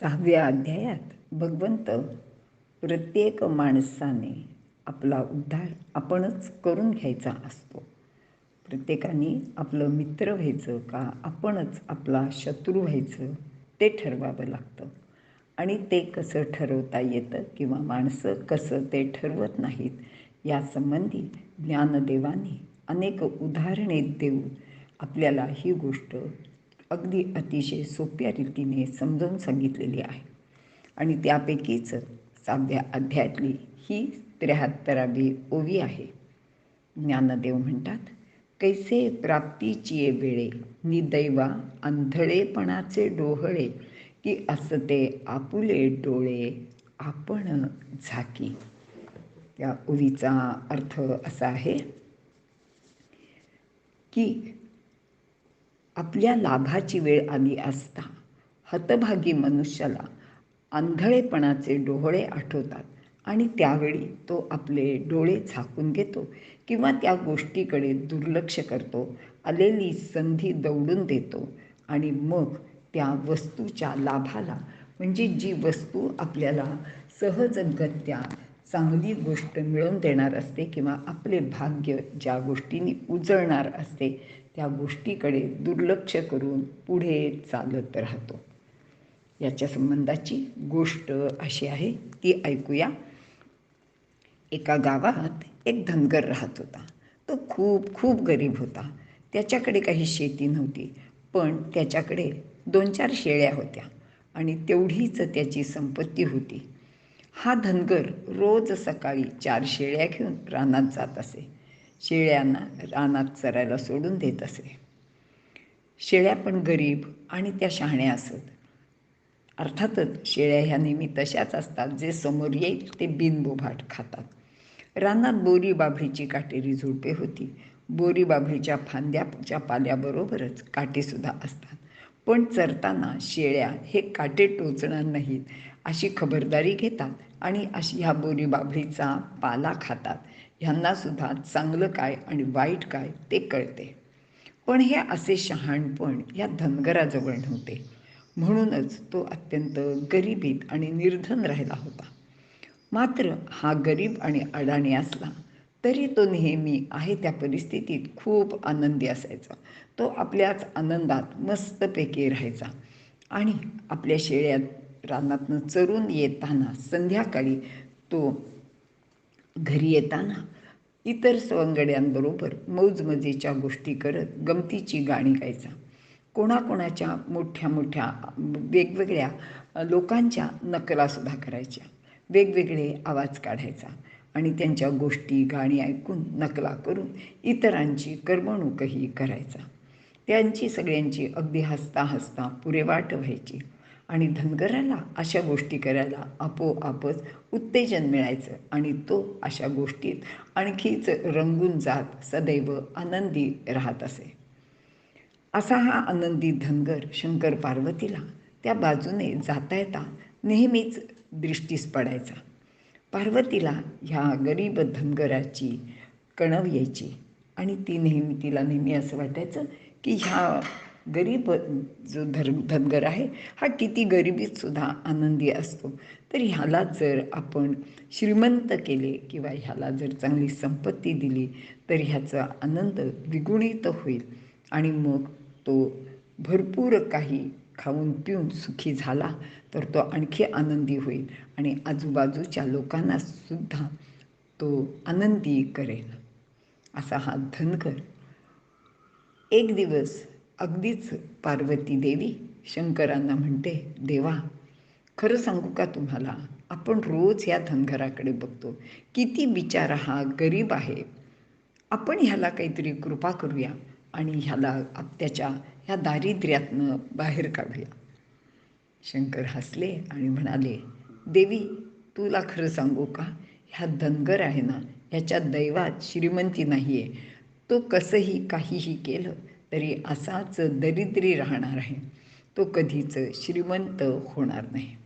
सहाव्या अध्यायात भगवंत प्रत्येक माणसाने आपला उद्धार आपणच करून घ्यायचा असतो. प्रत्येकाने आपलं मित्र व्हायचं का आपणच आपला शत्रू व्हायचं ते ठरवावं लागतं. आणि ते कसं ठरवता येतं किंवा माणसं कसं ते ठरवत नाहीत यासंबंधी ज्ञानदेवाने अनेक उदाहरणे देऊन आपल्याला ही गोष्ट अगदी अतिशय सोप्या रीतीने समजावून सांगितलेली आहे. आणि त्यापैकीच सहाव्या अध्यायातली ही त्र्याहत्तरावी ओवी आहे. ज्ञानदेव म्हणतात कैसे प्राप्तीची वेळे निदैवा आंधळेपणाचे डोहळे की असते आपुले डोळे आपण झाकी. या ओवीचा अर्थ असा आहे की आपल्या लाभाची वेळ आली असता हतभागी मनुष्याला आंधळेपणाचे डोहळे आठवतात आणि त्यावेळी तो आपले डोळे झाकून घेतो किंवा त्या गोष्टीकडे दुर्लक्ष करतो आलेली संधी दौडून देतो आणि मग त्या वस्तूच्या लाभाला म्हणजे जी वस्तू आपल्याला सहजगत्या चांगली गोष्ट मिळवून देणार असते किंवा आपले भाग्य ज्या गोष्टींनी उजळणार असते त्या गोष्टीकडे दुर्लक्ष करून पुढे चालत राहतो. याच्या संबंधाची गोष्ट अशी आहे ती ऐकूया. एका गावात एक धनगर राहत होता. तो खूप खूप गरीब होता. त्याच्याकडे काही शेती नव्हती पण त्याच्याकडे दोन चार शेळ्या होत्या आणि तेवढीच त्याची संपत्ती होती. हा धनगर रोज सकाळी चार शेळ्या घेऊन रानात जात असे. शेळ्यांना रानात चरायला सोडून देत असे. शेळ्या पण गरीब आणि त्या शहाण्या असत. अर्थातच शेळ्या ह्या नेहमी तशाच असतात जे समोर येईल ते बिनबोभाट खातात. रानात बोरी बाभळीची काटेरी झुडपे होती. बोरी बाभळीच्या फांद्याच्या पाल्याबरोबरच काटेसुद्धा असतात. पण चरताना शेळ्या हे काटे टोचणार नाहीत अशी खबरदारी घेतात आणि अशी ह्या बोरी बाभळीचा पाला खातात. ह्यांनासुद्धा चांगलं काय आणि वाईट काय ते कळते. पण हे असे शहाणपण या धनगराजवळ नव्हते. म्हणूनच तो अत्यंत गरिबीत आणि निर्धन राहिला होता. मात्र हा गरीब आणि अडाणी असला तरी तो नेहमी आहे त्या परिस्थितीत खूप आनंदी असायचा. तो आपल्याच आनंदात मस्तपैकी राहायचा आणि आपल्या शेळ्यात रानातनं चरून येताना संध्याकाळी तो घरी येताना इतर सवंगड्यांबरोबर मौजमजेच्या गोष्टी करत गमतीची गाणी गायचा. कोणाकोणाच्या मोठ्या मोठ्या वेगवेगळ्या लोकांच्या नकलासुद्धा करायच्या. वेगवेगळे आवाज काढायचा आणि त्यांच्या गोष्टी गाणी ऐकून नकला करून इतरांची करमणूकही करायचा. त्यांची सगळ्यांची अगदी हसता हसता पुरेवाट व्हायची. आणि धनगराला अशा गोष्टी करायला आपोआपच उत्तेजन मिळायचं आणि तो अशा गोष्टीत आणखीच रंगून जात सदैव आनंदी राहत असे. असा हा आनंदी धनगर शंकर पार्वतीला त्या बाजूने जाता येता नेहमीच दृष्टीस पडायचा. पार्वतीला ह्या गरीब धनगराची कणव यायची आणि ती नेहमी तिला नेहमी असं वाटायचं की ह्या गरीब जो धर धनगर आहे हा किती गरिबीतसुद्धा आनंदी असतो. तर ह्याला जर आपण श्रीमंत केले किंवा ह्याला जर चांगली संपत्ती दिली तर ह्याचा आनंद द्विगुणित होईल. आणि मग तो भरपूर काही खाऊन पिऊन सुखी झाला तर तो आणखी आनंदी होईल. आणि आजूबाजूच्या लोकांना सुद्धा तो आनंदी करेल. असा हा धनगर. एक दिवस अगदीच पार्वती देवी शंकरांना म्हणते देवा खरं सांगू का तुम्हाला? आपण रोज या धनगराकडे बघतो. किती बिचारा हा गरीब आहे. आपण ह्याला काहीतरी कृपा करूया आणि ह्याला त्याच्या ह्या दारिद्र्यातनं बाहेर काढूया. शंकर हसले आणि म्हणाले देवी तुला खरं सांगू का? ह्या धनगर आहे ना ह्याच्या दैवात श्रीमंती नाही आहे तो कसंही काहीही केलं तरी असाच दरिद्री राहणार आहे. तो कधीच श्रीमंत होणार नाही.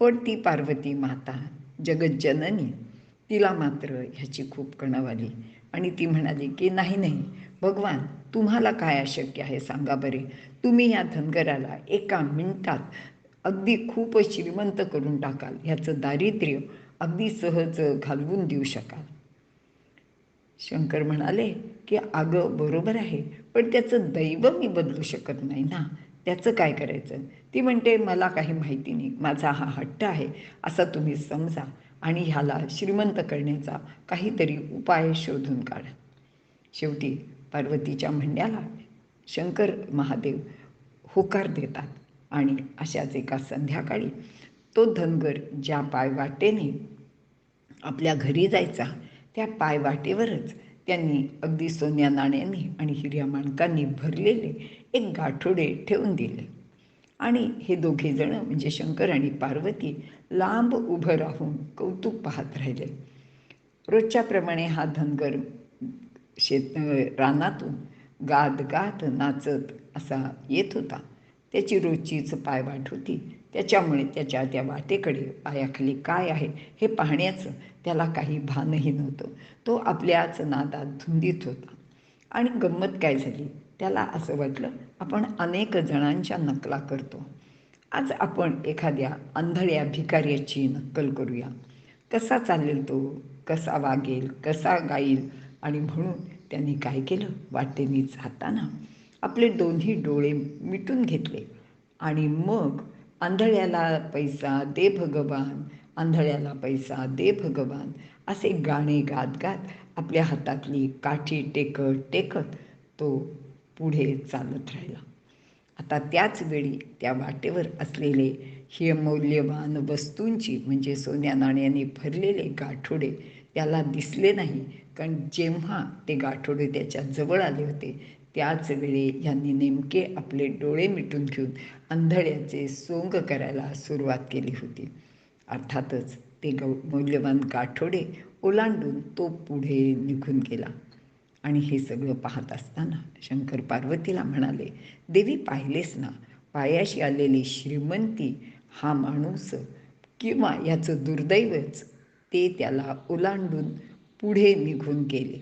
पण ती पार्वती माता जगज्जननी तिला मात्र ह्याची खूप कणव आली. आणि ती म्हणाली की नाही नाही भगवान तुम्हाला काय अशक्य आहे सांगा बरे. तुम्ही या धनगराला एका मिनिटात अगदी खूप श्रीमंत करून टाकाल. ह्याचं दारिद्र्य अगदी सहज घालवून देऊ शकाल. शंकर म्हणाले की अगं बरोबर आहे पण त्याचं दैव मी बदलू शकत नाही ना. त्याचं काय करायचं? ती म्हणते मला काही माहिती नाही. माझा हा हट्ट आहे. असा तुम्ही समजा आणि ह्याला श्रीमंत करण्याचा काहीतरी उपाय शोधून काढा. शेवटी पार्वतीच्या म्हणण्याला शंकर महादेव होकार देतात आणि अशाच एका संध्याकाळी तो धनगर ज्या पायवाटेने आपल्या घरी जायचा त्या पायवाटेवरच त्यांनी अगदी सोन्या नाण्यांनी आणि हिऱ्या माणकांनी भरलेले एक गाठोडे ठेवून दिले. आणि हे दोघे जण म्हणजे शंकर आणि पार्वती लांब उभं राहून कौतुक पाहत राहिले. रोजच्याप्रमाणे हा धनगर शेत रानातून गात गात नाचत असा येत होता. त्याची रोजचीच पायवाट होती. त्याच्यामुळे त्याच्या त्या वाटेकडे पायाखाली काय आहे हे पाहण्याचं त्याला काही भानही नव्हतं. तो आपल्याच नादात धुंदीत होता. आणि गंमत काय झाली? त्याला असं वाटलं आपण अनेक जणांच्या नकला करतो. आज आपण एखाद्या आंधळ्या भिकाऱ्याची नक्कल करूया. कसा चालेल तो? कसा वागेल? कसा गाईल? आणि म्हणून त्यांनी काय केलं? वाटेने जाताना आपले दोन्ही डोळे मिटून घेतले. आणि मग आंधळ्याला पैसा दे भगवान आंधळ्याला पैसा दे भगवान. असे गाणे गात गात आपल्या हातातली काठी टेकत टेकत तो पुढे चालत राहिला. आता त्याच वेळी त्या वाटेवर असलेले हे मौल्यवान वस्तूंची म्हणजे सोन्या नाण्याने भरलेले गाठोडे त्याला दिसले नाही. कारण जेव्हा ते गाठोडे त्याच्याजवळ आले होते त्याच वेळी यांनी नेमके आपले डोळे मिटून घेऊन आंधळ्याचे सोंग करायला सुरुवात केली होती. अर्थातच ते गौ मौल्यवान गाठोडे ओलांडून तो पुढे निघून गेला. आणि हे सगळं पाहत असताना शंकर पार्वतीला म्हणाले देवी पाहिलेस ना पायाशी आलेली श्रीमंती हा माणूस किंवा याचं दुर्दैवच ते त्याला ओलांडून पुढे निघून गेले.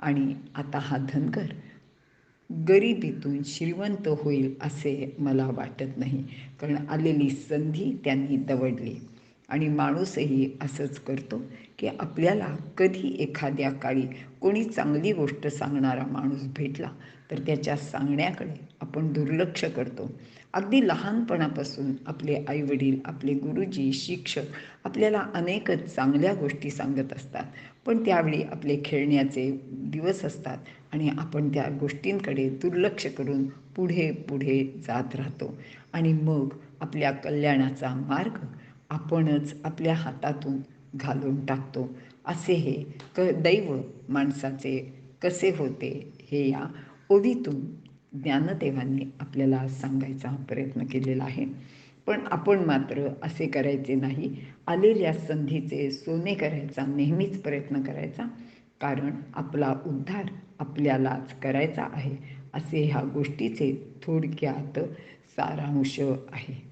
आणि आता हा धनगर गरिबीतून श्रीमंत होईल असे मला वाटत नाही. कारण आलेली संधी त्यांनी दवडली. आणि माणूसही असंच करतो की आपल्याला कधी एखाद्या काळी कोणी चांगली गोष्ट सांगणारा माणूस भेटला तर त्याच्या सांगण्याकडे आपण दुर्लक्ष करतो. अगदी लहानपणापासून आपले आईवडील आपले गुरुजी शिक्षक आपल्याला अनेक चांगल्या गोष्टी सांगत असतात. पण त्यावेळी आपले खेळण्याचे दिवस असतात आणि आपण त्या गोष्टींकडे दुर्लक्ष करून पुढे पुढे जात राहतो. आणि मग आपल्या कल्याणाचा मार्ग आपणच आपल्या हातातून घालून टाकतो. असे हे क दैव माणसाचे कसे होते हे या ओवीतून ज्ञानदेवांनी आपल्याला सांगायचा प्रयत्न केलेला आहे. पण आपण मात्र असे करायचे नाही. आलेल्या संधीचे सोने करायचा नेहमीच प्रयत्न करायचा. कारण आपला उद्धार आपल्यालाच करायचा आहे. असे ह्या गोष्टीचे थोडक्यात सारांश आहे.